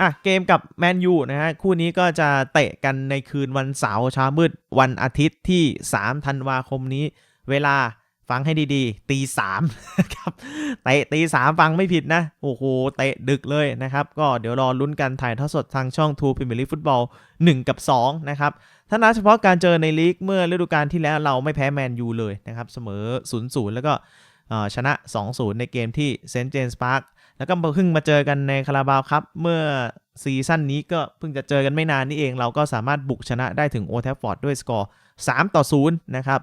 อะเกมกับแมนยูนะฮะคู่นี้ก็จะเตะกันในคืนวันเสาร์เช้ามืดวันอาทิตย์ที่ 3 ธันวาคมนี้ เวลาฟังให้ดีๆ ตีสามครับเตะตีสามฟังไม่ผิดนะ โอ้โห เตะดึกเลยนะครับ ก็เดี๋ยวรอลุ้นกันถ่ายทอดสดทางช่องทูพิมพ์ลีฟุตบอล 1 กับ 2 นะครับ ถ้านับเฉพาะการเจอในลีกเมื่อฤดูกาลที่แล้วเราไม่แพ้แมนยูเลยนะครับ เสมอ 0-0 แล้วก็ ชนะ 2-0 ในเกมที่เซนต์เจนส์พาร์คแล้วก็เพิ่งมาเจอกันในคาราบาวครับ เมื่อซีซั่นนี้ก็เพิ่งจะเจอกันไม่นานนี่เอง เราก็สามารถบุกชนะได้ถึงโอเทฟฟอร์ดด้วยสกอร์ 3 ต่อ 0 นะครับ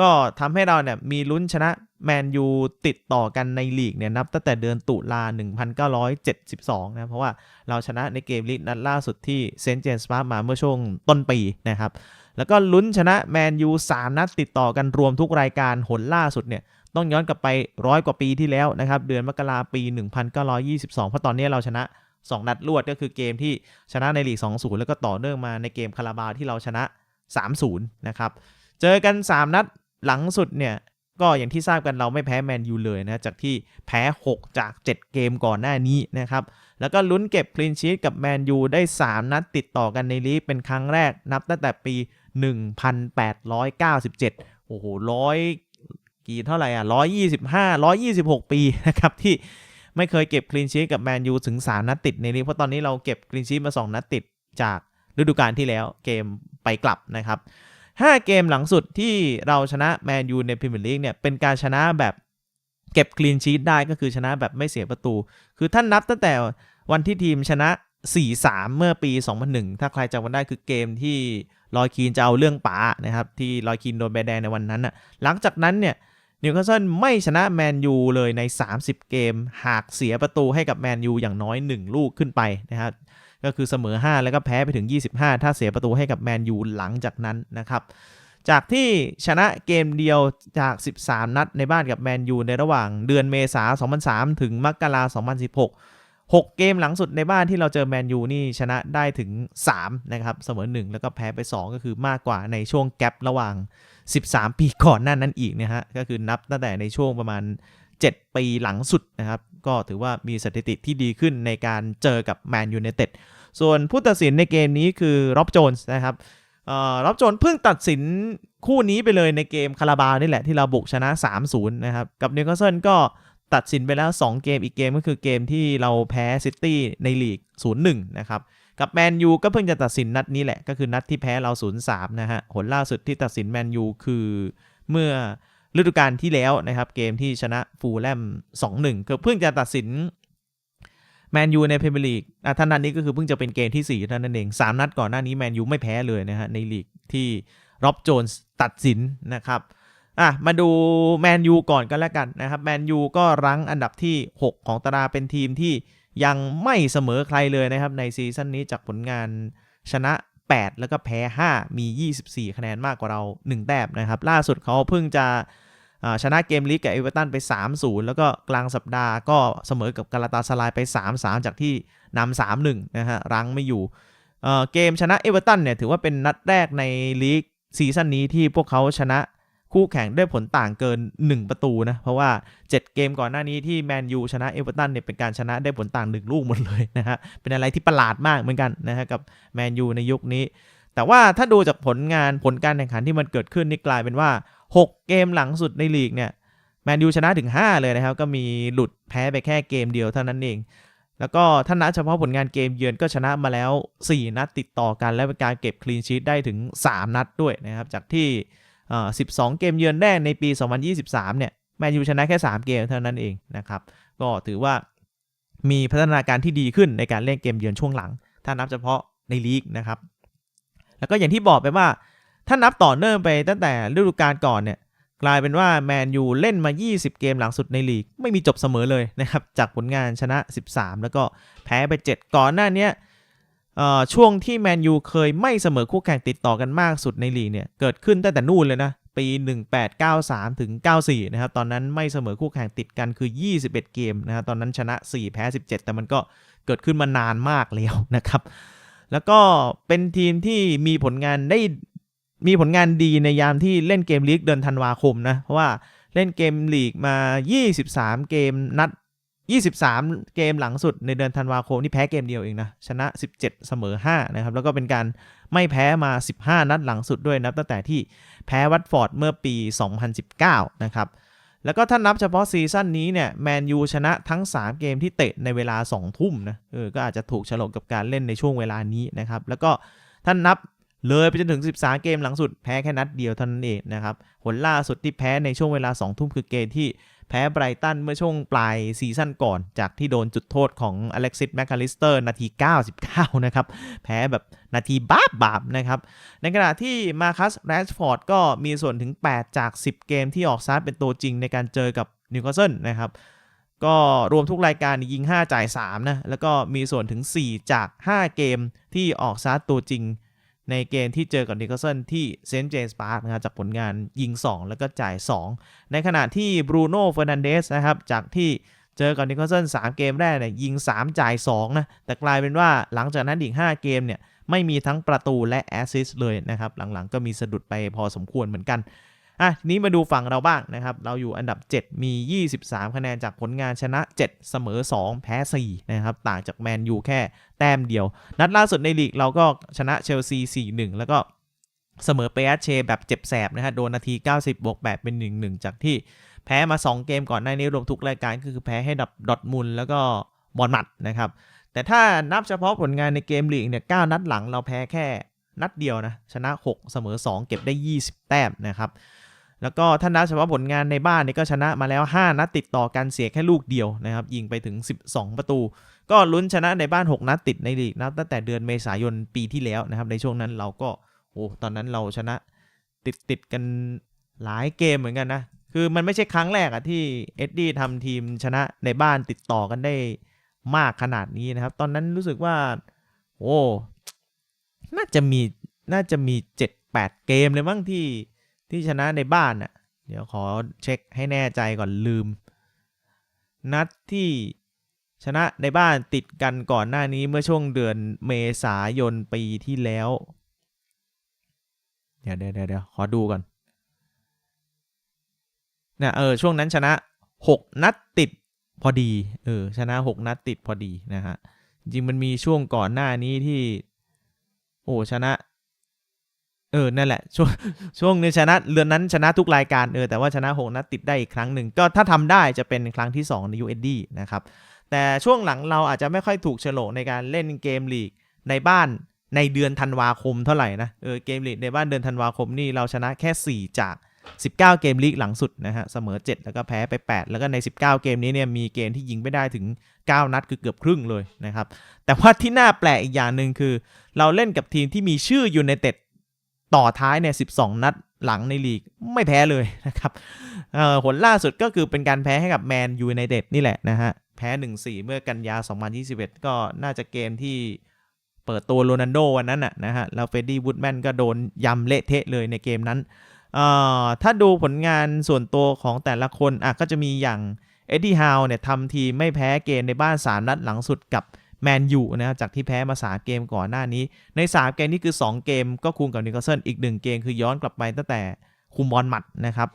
ก็ทำให้เราเนี่ยมีลุ้นชนะแมนยูติดต่อกันในลีกเนี่ยนับตั้งแต่เดือนตุลา 1972 นะ เพราะว่าเราชนะในเกมลีกนัดล่าสุดที่เซนต์เจนส์พาร์คมาเมื่อช่วงต้นปีนะครับ แล้วก็ลุ้นชนะแมนยู3นัดติดต่อกันรวมทุกรายการหนล่าสุดเนี่ย ต้องย้อนกลับไปร้อยกว่าปีที่แล้วนะครับ เดือนมกราปี 1922 เพราะตอนนี้เราชนะ 2 นัดรวดก็คือเกมที่ชนะในลีก 2-0 แล้วก็ต่อเนื่องมาในเกมคาราบาวที่เราชนะ 3-0 นะครับ เจอกัน 3 นัดหลังสุดเนี่ยก็อย่างที่ทราบกันเราไม่แพ้แมนยูเลยนะจากที่แพ้ 6 จาก 7 เกมก่อนหน้านี้นะครับ แล้วก็ลุ้นเก็บคลีนชีตกับแมนยูได้ 3 นัดติดต่อกันในลีกเป็นครั้งแรกนับตั้งแต่ปี 1897 โอ้โหร้อย กี่เท่าไหร่อะ125 126ปีนะครับที่ไม่เคยเก็บคลีนชีตกับแมนยูถึง 3 นัดติดในลีกเพราะตอนนี้เราเก็บคลีนชีตมา 2 นัดติดจากฤดูกาลที่แล้วเกมไปกลับนะครับ 5 เกมหลังสุดที่เราชนะแมนยูในพรีเมียร์ลีกเนี่ยเป็นการชนะแบบเก็บคลีนชีตได้ก็คือชนะแบบไม่เสียประตู คือท่านนับตั้งแต่วันที่ทีมชนะ 4-3 เมื่อปี 2001 ถ้าใครจำกันได้คือเกมที่ลอยคีนจะเอาเรื่องป๋านะครับที่ลอยคีนโดนใบแดงในวันนั้นนะหลังจากนั้นเนี่ย นิวคาสเซิลไม่ชนะแมนยูเลยใน 30 เกม หากเสียประตูให้กับแมนยูอย่างน้อย 1 ลูกขึ้นไปนะครับก็คือเสมอ 5 แล้วก็แพ้ไปถึง 25 ถ้าเสียประตูให้กับแมนยูหลังจากนั้นนะครับจากที่ชนะเกมเดียวจาก 13 นัดในบ้านกับแมนยูในระหว่างเดือนเมษายน2003 ถึงมกราคม2016 6 เกมหลังสุดในบ้านที่เราเจอแมนยูนี่ชนะได้ถึง 3 นะครับ เสมอ 1 แล้วก็แพ้ไป 2 ก็คือมากกว่าในช่วงแกลระหว่าง 13 ปีก่อนหน้านั้นอีกนะฮะก็คือนับตั้งแต่ในช่วงประมาณ 7 ปีหลังสุดนะครับ ก็ถือว่ามีสถิติที่ดีขึ้นในการเจอกับแมนยู i นเต็ดส่วนผู้ตัดสินในเกมนี้คือร็อบโจนส์นะครับร็อบโจนเพิ่งตัดสินคู่นี้ไปเลยในเกมคาราบาวนี่แหละที่เราบุกชนะ 3-0 นะครับกับนิวคาสเซิลก็ตัดสินไปแล้ว 2 เกมอีกเกมก็คือเกมที่เราแพ้ซิตี้ในลีก 0-1 นะครับ กับแมนยูก็เพิ่งจะตัดสินนัดนี้แหละ ก็คือนัดที่แพ้เรา 0-3 นะฮะผลล่าสุดที่ตัดสินแมนยูคือเมื่อฤดูกาลที่แล้วนะครับ เกมที่ชนะฟูลแลม 2-1 ก็เพิ่งจะตัดสินแมนยูในพรีเมียร์ลีกอะท่านนัดนี้ก็คือเพิ่งจะเป็นเกมที่4เท่านั้นเอง 3 นัดก่อนหน้านี้แมนยูไม่แพ้เลยนะฮะในลีกที่ร็อบโจนส์ตัดสินนะครับอะมาดูแมนยูก่อนก็แล้วกันนะครับแมนยูก็รั้งอันดับที่ 6 ของตารางเป็นทีมที่ ยังไม่เสมอใครเลยนะครับในซีซั่นนี้จากผลงานชนะ 8 แล้วก็แพ้ 5 มี 24 คะแนนมากกว่าเรา 1 แต้มนะครับ ล่าสุดเขาเพิ่งจะชนะเกมลีกกับเอเวอร์ตันไป 3-0 แล้วก็กลางสัปดาห์ก็เสมอกับกาลาตาสลายไป 3-3 จากที่นำ3-1 นะฮะรั้งไม่อยู่เกมชนะเอเวอร์ตันเนี่ยถือว่าเป็นนัดแรกในลีกซีซั่นนี้ที่พวกเขาชนะ คู่แข่งได้ผลต่างเกิน 1 ประตูนะ เพราะว่า 7 เกมก่อนหน้านี้ที่แมนยูชนะเอเวอร์ตันเนี่ยเป็นการชนะได้ผลต่าง 1 ลูกหมดเลยนะฮะ เป็นอะไรที่ประหลาดมากเหมือนกันนะฮะกับแมนยูในยุคนี้ แต่ว่าถ้าดูจากผลงานผลการแข่งขันที่มันเกิดขึ้นนี่กลายเป็นว่า 6 เกมหลังสุดในลีกเนี่ยแมนยูชนะถึง 5 เลยนะครับ ก็มีหลุดแพ้ไปแค่เกมเดียวเท่านั้นเอง แล้วก็ถ้านับเฉพาะผลงานเกมเยือนก็ชนะมาแล้ว 4 นัดติดต่อกัน และเป็นการเก็บคลีนชีตได้ถึง 3 นัดด้วยนะครับ จากที่ 12 เกมเยือนแรกในปี 2023 เนี่ยแมนยูชนะแค่ 3 เกมเท่านั้นเองนะครับ ก็ถือว่ามีพัฒนาการที่ดีขึ้นในการเล่นเกมเยือนช่วงหลัง ถ้านับเฉพาะในลีกนะครับ แล้วก็อย่างที่บอกไปว่า ถ้านับต่อเนื่องไปตั้งแต่ฤดูกาลก่อนเนี่ยกลายเป็นว่าแมนยูเล่นมา 20 เกมหลังสุดในลีก ไม่มีจบเสมอเลยนะครับ จากผลงานชนะ 13 แล้วก็แพ้ไป 7 ก่อนหน้านี้ ช่วงที่แมนยูเคยไม่เสมอคู่แข่งติดต่อกันมากสุดในลีกเนี่ยเกิดขึ้นตั้งแต่นู่นเลยนะ ปี 1893 ถึง 94 นะครับ ตอนนั้นไม่เสมอคู่แข่งติดกันคือ 21 เกมนะครับตอนนั้นชนะ 4 แพ้ 17 แต่มันก็เกิดขึ้นมานานมากแล้วนะครับ แล้วก็เป็นทีมที่มีผลงานได้มีผลงานดีในยามที่เล่นเกมลีกเดือนธันวาคมนะ เพราะว่าเล่นเกมลีกมา 23 เกมนัด 23 เกมหลังสุดในเดือนธันวาคมนี่แพ้เกมเดียวเองนะ ชนะ 17 เสมอ 5 นะครับ แล้วก็เป็นการไม่แพ้มา 15 นัดหลังสุดด้วยนะตั้งแต่ที่แพ้วัตฟอร์ดเมื่อปี 2019 นะครับ แล้วก็ถ้านับเฉพาะซีซั่นนี้เนี่ยแมนยูชนะทั้ง 3 เกมที่เตะในเวลา 2 ทุ่มนะเออก็อาจจะถูกฉลกกับการเล่นในช่วงเวลานี้นะครับ แล้วก็ถ้านับเลยไปจนถึง 13 เกมหลังสุดแพ้แค่นัดเดียวเท่านั้นเองนะครับผลล่าสุดที่แพ้ในช่วงเวลา 2 ทุ่มคือเกมที่ แพ้ไบรตันเมื่อช่วงปลายซีซั่นก่อน จากที่โดนจุดโทษของอเล็กซิสแมคคาลิสเตอร์นาที 99 นะครับ แพ้แบบนาทีบาบบาบนะครับ ในขณะที่มาคัสแรชฟอร์ดก็มีส่วนถึง 8 จาก 10 เกมที่ออกซาร์เป็นตัวจริงในการเจอกับนิวคาสเซิลนะครับก็รวมทุกรายการยิง 5 จ่าย 3 นะ แล้วก็มีส่วนถึง 4 จาก 5 เกมที่ออกซาร์ตัวจริง ในเกมที่เจอกับนิโคลสเซิลที่เซนต์เจมส์พาร์คนะครับจากผลงานยิง 2 แล้วก็จ่าย 2 ในขณะที่บรูโน่เฟอร์นันเดสนะครับจากที่เจอกับนิโคลสเซิล3เกมแรกเนี่ยยิง 3 จ่าย 2 นะ แต่กลายเป็นว่าหลังจากนั้นอีก 5 เกมเนี่ยไม่มีทั้งประตูและแอสซิสต์เลยนะครับ หลังๆก็มีสะดุดไปพอสมควรเหมือนกัน อะทีนี้มาดูฝั่งเราบ้างนะครับ เราอยู่อันดับ 7 มี 23 คะแนนจากผลงานชนะ 7 เสมอ 2 แพ้ 4 นะครับ ต่างจากแมนยูแค่แต้มเดียว นัดล่าสุดในลีกเราก็ชนะเชลซี 4-1 แล้วก็เสมอเปอาเชแบบเจ็บแสบนะฮะ โดนนาที 90บวก8เป็น 1-1 จากที่แพ้มา 2 เกมก่อนหน้านี้รวมทุกรายการก็คือแพ้ให้ดับดอทมุลแล้วก็บอลมัดนะครับ แต่ถ้านับเฉพาะผลงานในเกมลีกเนี่ย9นัดหลังเราแพ้แค่นัดเดียวนะชนะ 6 เสมอ 2 เก็บได้ 20 แต้มนะครับ แล้วก็ถ้านับเฉพาะผลงานในบ้านเนี่ยก็ชนะมาแล้ว 5 นัดติดต่อกันเสียแค่ลูกเดียวนะครับยิงไปถึง 12 ประตู ก็ลุ้นชนะในบ้าน 6 นัดติดในลีกนับตั้งแต่เดือนเมษายนปีที่แล้วนะครับในช่วงนั้นเราก็โอ้ตอนนั้นเราชนะติดติดกันหลายเกมเหมือนกันนะคือมันไม่ใช่ครั้งแรกอะที่เอ็ดดี้ทำทีมชนะในบ้านติดต่อกันได้มากขนาดนี้นะครับ ตอนนั้นรู้สึกว่าโอ้น่าจะมีน่าจะมี 7-8 เกมเลยมั้งที่ ที่ชนะในบ้านอะ เดี๋ยวขอเช็คให้แน่ใจก่อนลืม นัดที่ชนะในบ้านติดกันก่อนหน้านี้เมื่อช่วงเดือนเมษายนปีที่แล้ว เดี๋ยวเดี๋ยวเดี๋ยวขอดูก่อนนะเออช่วงนั้นชนะ 6 นัดติดพอดี เออ ชนะ 6 นัดติดพอดีนะฮะ จริงมันมีช่วงก่อนหน้านี้ที่ โอ้ชนะ เออ นั่นแหละ ช่วงช่วงนี้ชนะเรือนนั้นชนะทุกรายการเออแต่ว่าชนะ 6 นัดติดได้อีกครั้งหนึ่ง ก็ถ้าทำได้จะเป็นครั้งที่ 2 ใน USD นะครับ แต่ช่วงหลังเราอาจจะไม่ค่อยถูกฉลกในการเล่นเกมลีกในบ้านในเดือนธันวาคมเท่าไหร่นะเออเกมลีกในบ้านเดือนธันวาคมนี่เราชนะแค่ 4 จาก 19 เกมลีกหลังสุดนะฮะเสมอ 7 แล้วก็แพ้ไป 8 แล้วก็ใน 19 เกมนี้เนี่ยมีเกมที่ยิงไม่ได้ถึง 9 นัดคือเกือบครึ่งเลยนะครับแต่ว่าที่น่าแปลกอีกอย่างหนึ่งคือ เราเล่นกับทีมที่มีชื่ออยูไนเต็ด ต่อท้ายเนี่ย12 นัดหลังในลีกไม่แพ้เลยนะครับผลล่าสุดก็คือเป็นการแพ้ให้กับแมนยูไนเต็ดนี่แหละนะฮะ แพ้ 1-4 เมื่อกันยา 2021 ก็น่าจะเกมที่เปิดตัวโรนัลโดวันนั้นน่ะนะฮะ แล้วเฟรดดี้วูดแมนก็โดนยำเละเทะเลยในเกมนั้นเอ่อถ้าดูผลงานส่วนตัวของแต่ละคนอะก็จะมีอย่างเอ็ดดี้ฮาวเนี่ยทำทีไม่แพ้เกมในบ้าน 3 นัดหลังสุดกับ แมนยูนะครับจากที่แพ้มา 3 เกมก่อนหน้านี้ ใน 3 เกมนี้คือ 2 เกมก็คุมกับนิวคาสเซิลอีก 1 เกมคือย้อนกลับไปตั้งแต่คุมบอลหมัดนะครับ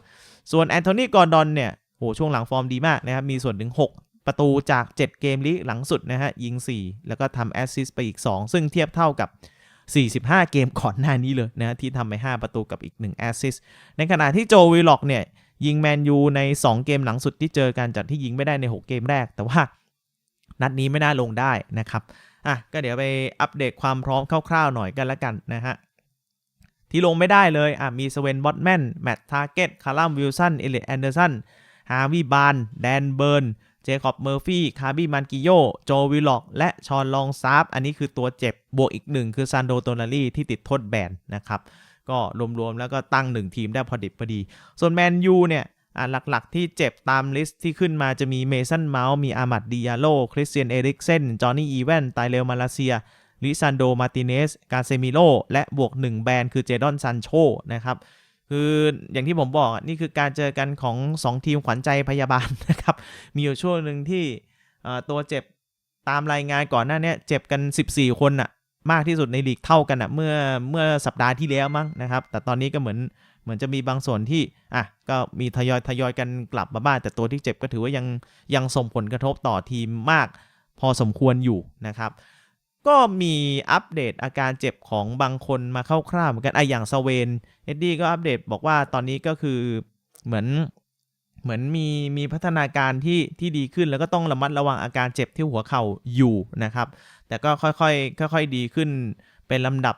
ส่วนแอนโทนีกอร์ดอนเนี่ยโหช่วงหลังฟอร์มดีมากนะครับ มีส่วนถึง 6 ประตูจาก 7 เกมลีกหลังสุดนะฮะยิง 4 แล้วก็ทำแอสซิสต์ไปอีก 2 ซึ่งเทียบเท่ากับ45 เกมก่อนหน้านี้เลยนะที่ทำไป 5 ประตูกับอีก1แอสซิสต์ในขณะที่โจวิลล็อกเนี่ยยิงแมนยูใน 2 เกมหลังสุดที่เจอกันจากที่ยิงไม่ได้ใน 6 เกมแรก แต่ว่า นัดนี้ไม่น่าลงได้นะครับอะก็เดี๋ยวไปอัปเดตความพร้อมคร่าวๆหน่อยกันละกันนะฮะที่ลงไม่ได้เลยอะมีสเวนบอตแมนแมตทาร์เก็ตคาร์ลัมวิลสันเอเลตแอนเดอร์สันฮาวิบานแดนเบิร์นเจคอบเมอร์ฟี่คาร์บี้มันกิโยโจวิลล็อก และชอนลองซาร์ฟอันนี้คือตัวเจ็บบวกอีกหนึ่งคือซันโดโตนารีที่ติดโทษแบนนะครับก็รวมๆแล้วก็ตั้ง 1 ทีมได้พอดิบพอดี ส่วนแมนยูเนี่ย หลักๆที่เจ็บตามลิสต์ที่ขึ้นมาจะมีเมสันเมาส์มีอามัดดิยาโลคริสเตียนเอริกเซนจอห์นนี่อีแวนไตเลลมาลาเซียลิซันโดมาติเนสกาเซมิโลและบวก 1 แบนคือเจดอนซันโชนะครับ คืออย่างที่ผมบอกนี่คือการเจอกันของ 2 ทีมขวัญใจพยาบาลนะครับ มีอยู่ช่วงหนึ่งที่ตัวเจ็บตามรายงานก่อนหน้านี้เจ็บกัน 14 คนน่ะมากที่สุดในลีกเท่ากันอะเมื่อเมื่อสัปดาห์ที่แล้วมั้งนะครับ แต่ตอนนี้ก็เหมือน มือนจะมีบางส่วนที่อะก็มีทยอยทยอยกันกลับมาบ้างแต่ตัวที่เจ็บก็ถือว่ายังยังส่งผลกระทบต่อทีมมาก พอสมควรอยู่นะครับก็มีอัปเดตอาการเจ็บของบางคนมาคร่าวๆเหมือนกันไออย่างสเวนเอ็ดดี้ก็อัปเดตบอกว่าตอนนี้ก็คือเหมือนเหมือนมีมีพัฒนาการที่ที่ดีขึ้นแล้วก็ต้องระมัดระวังอาการเจ็บที่หัวเข่าอยู่นะครับ แต่ก็ค่อยๆค่อยๆดีขึ้นเป็นลำดับ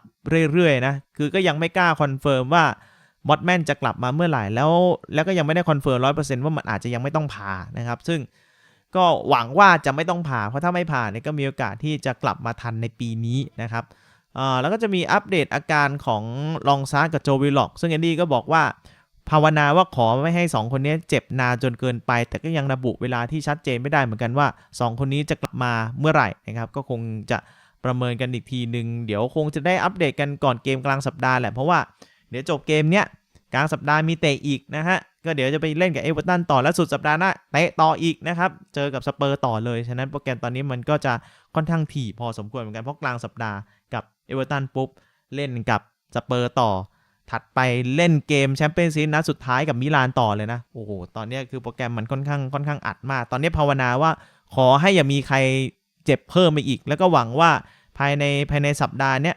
เรื่อยๆนะ คือก็ยังไม่กล้าคอนเฟิร์มว่า มอดแมนจะกลับมาเมื่อไหร่แล้วแล้วก็ยังไม่ได้คอนเฟิร์มร้อยเปอร์เซ็นต์ว่ามันอาจจะยังไม่ต้องผ่านะครับ ซึ่งก็หวังว่าจะไม่ต้องผ่าเพราะถ้าไม่ผ่าเนี่ยก็มีโอกาสที่จะกลับมาทันในปีนี้นะครับแล้วก็จะมีอัปเดตอาการของลองซาร์กับโจวิลล็อกซึ่งแอนดี้ก็บอกว่าภาวนาว่าขอไม่ให้ 2 คนนี้เจ็บนานจนเกินไป แต่ก็ยังระบุเวลาที่ชัดเจนไม่ได้เหมือนกันว่า 2 คนนี้จะกลับมาเมื่อไหร่นะครับ ก็คงจะประเมินกันอีกทีหนึ่งเดี๋ยวคงจะได้อัปเดตกันก่อนเกมกลางสัปดาห์แหละเพราะว่า เดี๋ยวจบเกมเนี้ยกลางสัปดาห์มีเตะอีกนะฮะ ก็เดี๋ยวจะไปเล่นกับเอเวอร์ตันต่อและสุดสัปดาห์หน้าเตะต่ออีกนะครับ เจอกับสเปอร์ต่อเลย ฉะนั้นโปรแกรมตอนนี้มันก็จะค่อนข้างถี่พอสมควรเหมือนกันเพราะกลางสัปดาห์กับเอเวอร์ตันปุ๊บเล่นกับสเปอร์ต่อ ถัดไปเล่นเกมแชมเปี้ยนส์ลีกนัดสุดท้ายกับมิลานต่อเลยนะ โอ้โห ตอนนี้คือโปรแกรมมันค่อนข้างค่อนข้างอัดมาก ตอนนี้ภาวนาว่าขอให้อย่ามีใครเจ็บเพิ่มไปอีก แล้วก็หวังว่าภายในภายในสัปดาห์เนี้ย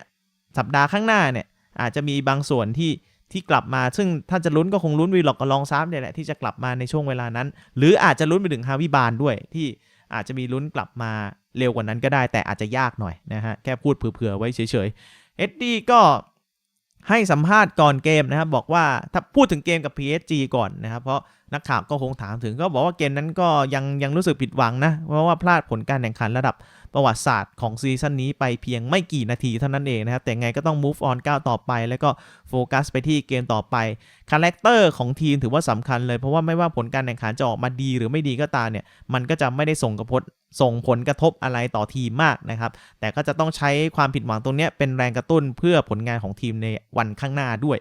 สัปดาห์ข้างหน้าเนี่ย อาจจะมีบางส่วนที่ที่กลับมา ซึ่งถ้าจะลุ้นก็คงลุ้นวีล็อกกับลองซับเนี่ยแหละที่จะกลับมาในช่วงเวลานั้น หรืออาจจะลุ้นไปถึงฮาวิบานด้วยที่อาจจะมีลุ้นกลับมาเร็วกว่านั้นก็ได้ แต่อาจจะยากหน่อยนะฮะแค่พูดเผื่อๆไว้เฉยๆเอ็ดดี้ก็ให้สัมภาษณ์ก่อนเกมนะครับบอกว่าถ้าพูดถึงเกมกับ PSG ก่อนนะครับเพราะนักข่าวก็คงถามถึงก็บอกว่าเกมนั้นก็ยังยังรู้สึกผิดหวังนะ เพราะว่าพลาดผลการแข่งขันระดับประวัติศาสตร์ของซีซั่นนี้ไปเพียงไม่กี่นาทีเท่านั้นเองนะครับ แต่ไงก็ต้อง move on ก้าวต่อไป แล้วก็โฟกัสไปที่เกมต่อไปคาแรคเตอร์ของทีมถือว่าสำคัญเลย เพราะว่าไม่ว่าผลการแข่งขันจะออกมาดีหรือไม่ดีก็ตามเนี่ย มันก็จะไม่ได้ส่งกระทบส่งผลกระทบอะไรต่อทีมมากนะครับ แต่ก็จะต้องใช้ความผิดหวังตรงนี้เป็นแรงกระตุ้นเพื่อผลงานของทีมในวันข้างหน้าด้วย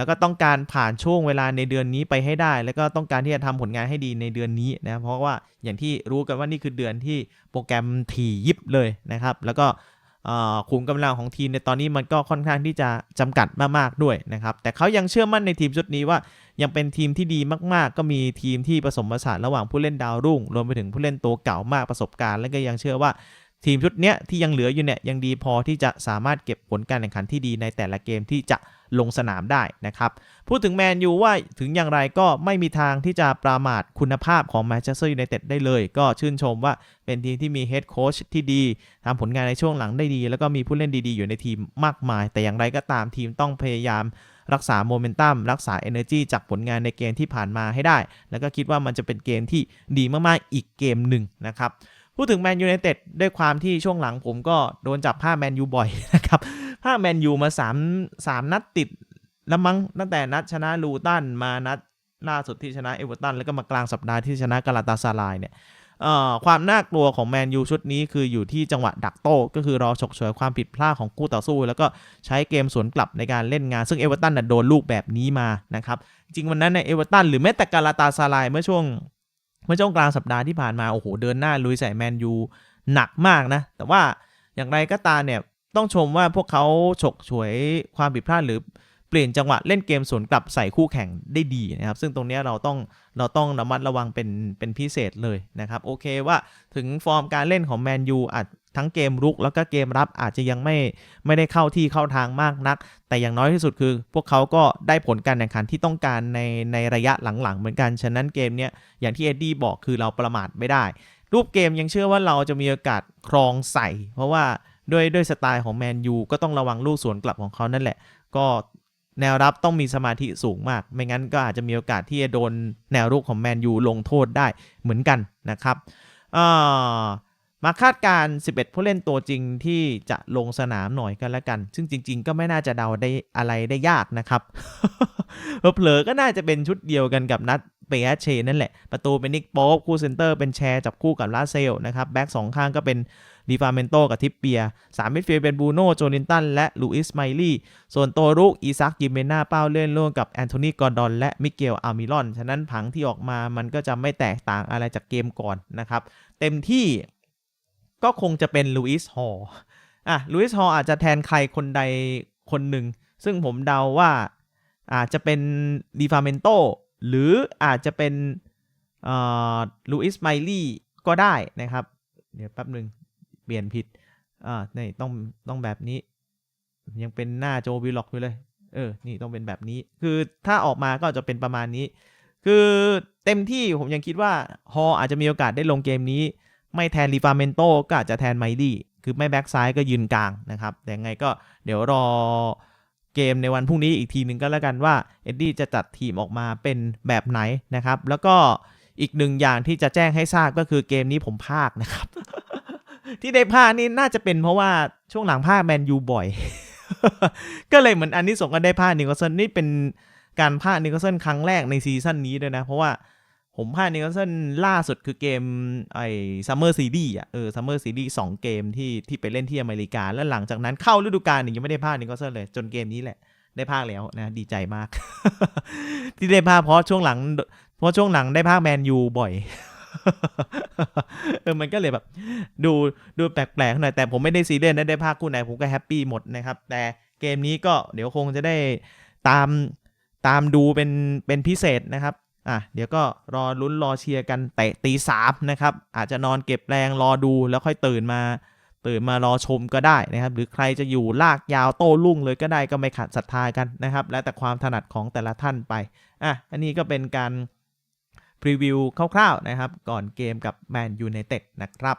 แล้วก็ต้องการผ่านช่วงเวลาในเดือนนี้ไปให้ได้ แล้วก็ต้องการที่จะทำผลงานให้ดีในเดือนนี้นะเพราะว่าอย่างที่รู้กันว่านี่คือเดือนที่โปรแกรมถี่ยิบเลยนะครับ แล้วก็ขุมกำลังของทีมในตอนนี้มันก็ค่อนข้างที่จะจำกัดมากๆด้วยนะครับ แต่เขายังเชื่อมั่นในทีมชุดนี้ว่ายังเป็นทีมที่ดีมากๆ ก็มีทีมที่ผสมผสานระหว่างผู้เล่นดาวรุ่ง รวมไปถึงผู้เล่นตัวเก่ามากประสบการณ์ และก็ยังเชื่อว่าทีมชุดเนี้ยที่ยังเหลืออยู่เนี่ยยังดีพอที่จะสามารถเก็บผลการแข่งขันที่ดีในแต่ละเกมที่จะ ลงสนามได้นะครับ พูดถึงแมนยูว่าถึงอย่างไรก็ไม่มีทางที่จะประมาทคุณภาพของแมนเชสเตอร์ยูไนเต็ดได้เลย ก็ชื่นชมว่าเป็นทีมที่มีเฮดโค้ชที่ดีทำผลงานในช่วงหลังได้ดี แล้วก็มีผู้เล่นดีๆ อยู่ในทีมมากมาย แต่อย่างไรก็ตามทีมต้องพยายามรักษาโมเมนตัมรักษา energy จากผลงานในเกมที่ผ่านมาให้ได้ แล้วก็คิดว่ามันจะเป็นเกมที่ดีมากๆอีกเกมหนึ่งนะครับพูดถึงแมนยูไนเต็ดด้วยความที่ช่วงหลังผมก็โดนจับผ้าแมนยูบ่อยนะครับ ผ้าแมนยูมา3 3นัดติดแล้วมั้งตั้งแต่นัดชนะลูตันมานัดล่าสุดที่ชนะเอเวอร์ตันแล้วก็มากลางสัปดาห์ที่ชนะกาลาตาซารายเนี่ยเอ่อความน่ากลัวของแมนยูชุดนี้คืออยู่ที่จังหวะดักโต้ก็คือรอฉกฉวยความผิดพลาดของคู่ต่อสู้ แล้วก็ใช้เกมสวนกลับในการเล่นงาน ซึ่งเอเวอร์ตันน่ะโดนลูกแบบนี้มานะครับ จริงวันนั้นในเอเวอร์ตันหรือแม้แต่กาลาตาซารายเมื่อช่วง เมื่อช่วงกลางสัปดาห์ที่ผ่านมาโอ้โหเดินหน้าลุยใส่แมนยูหนักมากนะ แต่ว่าอย่างไรก็ตามเนี่ย ต้องชมว่าพวกเขาฉกฉวยความผิดพลาดหรือเปลี่ยนจังหวะเล่นเกมสวนกลับใส่คู่แข่งได้ดีนะครับ ซึ่งตรงนี้เราต้องเราต้องระมัดระวังเป็นเป็นพิเศษเลยนะครับ โอเคว่าถึงฟอร์มการเล่นของแมนยูอาจทั้งเกมรุกแล้วก็เกมรับอาจจะยังไม่ไม่ได้เข้าที่เข้าทางมากนัก แต่อย่างน้อยที่สุดคือ พวกเขาก็ได้ผลการแข่งขันที่ต้องการในในระยะหลังๆ เหมือนกันฉะนั้นเกมเนี้ยอย่างที่เอ็ดดี้บอกคือเราประมาทไม่ได้ รูปเกมยังเชื่อว่าเราจะมีโอกาสครองใส่ เพราะว่า ด้วยด้วยสไตล์ของแมนยูก็ต้องระวังลูกสวนกลับของเขานั่นแหละ ก็แนวรับต้องมีสมาธิสูงมาก ไม่งั้นก็อาจจะมีโอกาสที่จะโดนแนวรุกของแมนยูลงโทษได้เหมือนกันนะครับมาคาดการ 11 ผู้เล่นตัวจริงที่จะลงสนามหน่อยกันล้วกัน ซึ่งจริง ๆ ก็ไม่น่าจะเดาได้อะไรได้ยากนะครับ เผลอๆก็น่าจะเป็นชุดเดียวกันกับนัด เปียเชนั่นแหละ ประตูเป็นนิกโป๊ปคู่เซนเตอร์เป็นแชร์จับคู่กับลาเซลนะครับแบ็กสองข้างก็เป็นดีฟาเมนโตกับทิปเปียสามมิดฟิลด์เป็นบูโน่โจลินตัน และลูอิสไมลี่ ส่วนตัวรุกอีซักยิเมน่าเป้าเล่นร่วมกับแอนโทนีกอร์ดอน และมิเกลอามิรอน ฉะนั้นผังที่ออกมามันก็จะไม่แตกต่างอะไรจากเกมก่อนนะครับ เต็มที่ก็คงจะเป็นลูอิสฮอลอะลูอิสฮอลอาจจะแทนใครคนใดคนหนึ่ง ซึ่งผมเดาว่าอาจจะเป็นดีฟาเมนโต หรืออาจจะเป็นลูอิสไมลี่ก็ได้นะครับ เดี๋ยวแป๊บหนึ่งเปลี่ยนผิดอ่านี่ต้องต้องแบบนี้ ยังเป็นหน้าโจวิลล็อกอยู่เลย เออ นี่ต้องเป็นแบบนี้ คือถ้าออกมาก็จะเป็นประมาณนี้ คือเต็มที่ผมยังคิดว่าฮออาจจะมีโอกาสได้ลงเกมนี้ ไม่แทนรีฟาเมนโตก็อาจจะแทนไมดี้คือไม่แบ็กซ้ายก็ยืนกลางนะครับ แต่ยังไงก็เดี๋ยวรอ เกมในวันพรุ่งนี้อีกทีหนึ่งก็แล้วกันว่าเอ็ดดี้จะจัดทีมออกมาเป็นแบบไหนนะครับ แล้วก็อีกหนึ่งอย่างที่จะแจ้งให้ทราบก็คือเกมนี้ผมพากนะครับ ที่ได้พากนี่น่าจะเป็นเพราะว่าช่วงหลังพากแมนยูบ่อย ก็เลยเหมือนอันนี้ส่งกันได้พากนิโคลสันนี่เป็นการพากนิโคลสันครั้งแรกในซีซั่นนี้ด้วยนะ เพราะว่า ผมพากนิโคลสันล่าสุดคือเกมไอ้ซัมเมอร์ซีรีส์อะเออซัมเมอร์ซีรีส์สองเกมที่ที่ไปเล่นที่อเมริกา แล้วหลังจากนั้นเข้าฤดูกาลยังไม่ได้พากนิโคลสันเลย จนเกมนี้แหละได้พากแล้วนะดีใจมาก ที่ได้พากเพราะช่วงหลัง เพราะช่วงหลังได้พากแมนยูบ่อยเออมันก็เลยแบบ ดูดูแปลกๆหน่อยแต่ผมไม่ได้ซีเรียสนะได้ภาคคู่ไหนผมก็แฮปปี้หมดนะครับ แต่เกมนี้ก็เดี๋ยวคงจะได้ตามตามดูเป็นเป็นพิเศษนะครับ อะเดี๋ยวก็รอลุ้นรอเชียร์กันเตะตีสามนะครับ อาจจะนอนเก็บแรงรอดูแล้วค่อยตื่นมา ตื่นมารอชมก็ได้นะครับ หรือใครจะอยู่ลากยาวโต้รุ่งเลยก็ได้ก็ไม่ขัดศรัทธากันนะครับ แล้วแต่ความถนัดของแต่ละท่านไปอะอันนี้ก็เป็นการพรีวิวคร่าวๆนะครับ ก่อนเกมกับแมนยูไนเต็ดนะครับ